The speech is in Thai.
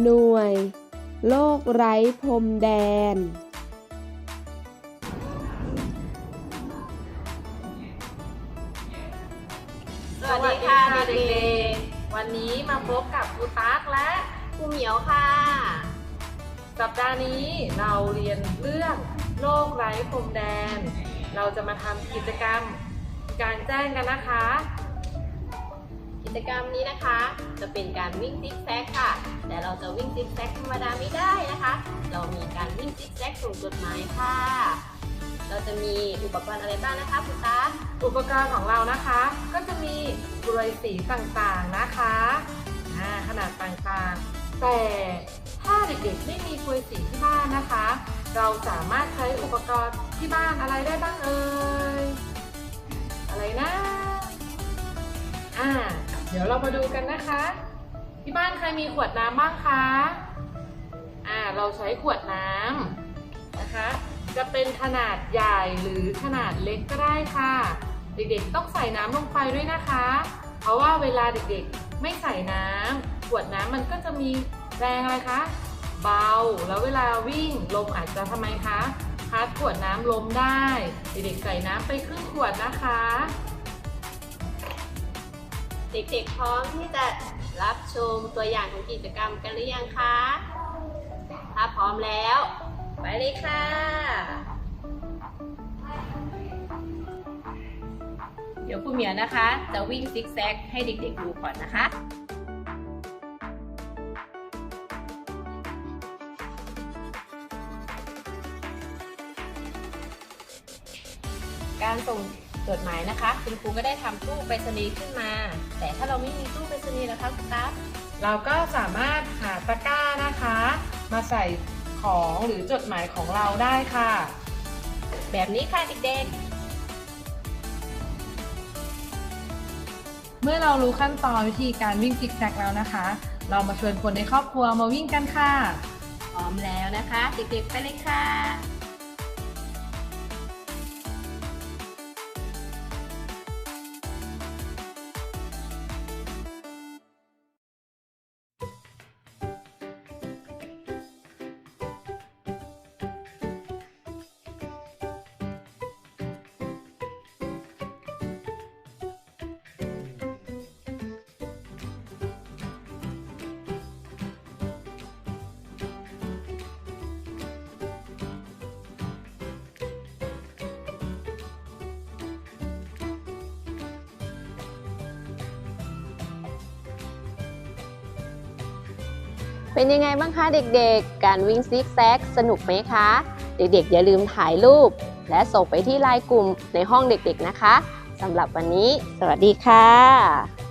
หน่วย โลกไร้พรมแดน สวัสดีค่ะเด็กๆ วันนี้มาพบกับครูตั๊กและครูเหมียวค่ะ สัปดาห์นี้เราเรียนเรื่องโลกไร้พรมแดน เราจะมาทำกิจกรรมการแจ้งกันนะคะ กิจกรรมนี้นะคะ จะเป็นการวิ่งซิกแซกค่ะแต่ เราจะวิ่งซิกแซกธรรมดาไม่ได้นะคะ เรามีการวิ่งซิกแซกส่งจดหมายค่ะ เราจะมีอุปกรณ์อะไรบ้างนะคะคุณตาอุปกรณ์ของเรานะคะ ก็จะมีกรวยสีต่างๆนะคะขนาดต่างๆ แต่ถ้าเด็กๆไม่มีกรวยสีที่บ้านนะคะ เราสามารถใช้อุปกรณ์ที่บ้านอะไรได้บ้างเอ่ยอะไรนะอ่าเดี๋ยวเรามาดูกันนะคะ ที่บ้านใครมีขวดน้ำบ้างคะ อ่า เราใช้ขวดน้ำนะคะ จะเป็นขนาดใหญ่หรือขนาดเล็กก็ได้ค่ะ เด็กๆต้องใส่น้ำลงไปด้วยนะคะ เพราะว่าเวลาเด็กๆไม่ใส่น้ำขวดน้ำมันก็จะมีแรงอะไรคะ เบา แล้วเวลาวิ่งลมอาจจะทำไมคะพัดขวดน้ำล้มได้ เด็กๆใส่น้ำไปครึ่งขวดนะคะ เด็กๆพร้อมที่จะรับชมตัวอย่างของกิจกรรมกันหรือยังคะ ถ้าพร้อมแล้ว ไปเลยค่ะเดี๋ยวครูเหมียวนะคะ จะวิ่งซิกแซกให้เด็กๆดูก่อนนะคะการส่ง จดหมายนะคะ คุณครูก็ได้ทำตู้ไปรษณีย์ขึ้นมา แต่ถ้าเราไม่มีตู้ไปรษณีย์นะคะคุณตั๊กเราก็สามารถหาตะกร้านะคะ มาใส่ของหรือจดหมายของเราได้ค่ะ แบบนี้ค่ะเด็กเมื่อเรารู้ขั้นตอนวิธีการวิ่งซิกแซกแล้วนะคะ เรามาชวนคนในครอบครัวมาวิ่งกันค่ะๆพร้อมแล้วนะคะ เด็กๆไปเลยค่ะ เป็นยังไงบ้างคะเด็กๆ การวิ่งซิกแซกสนุกไหมคะ เด็กๆ อย่าลืมถ่ายรูป และส่งไปที่ไลน์กลุ่มในห้องเด็กๆนะคะสำหรับวันนี้ สวัสดีค่ะ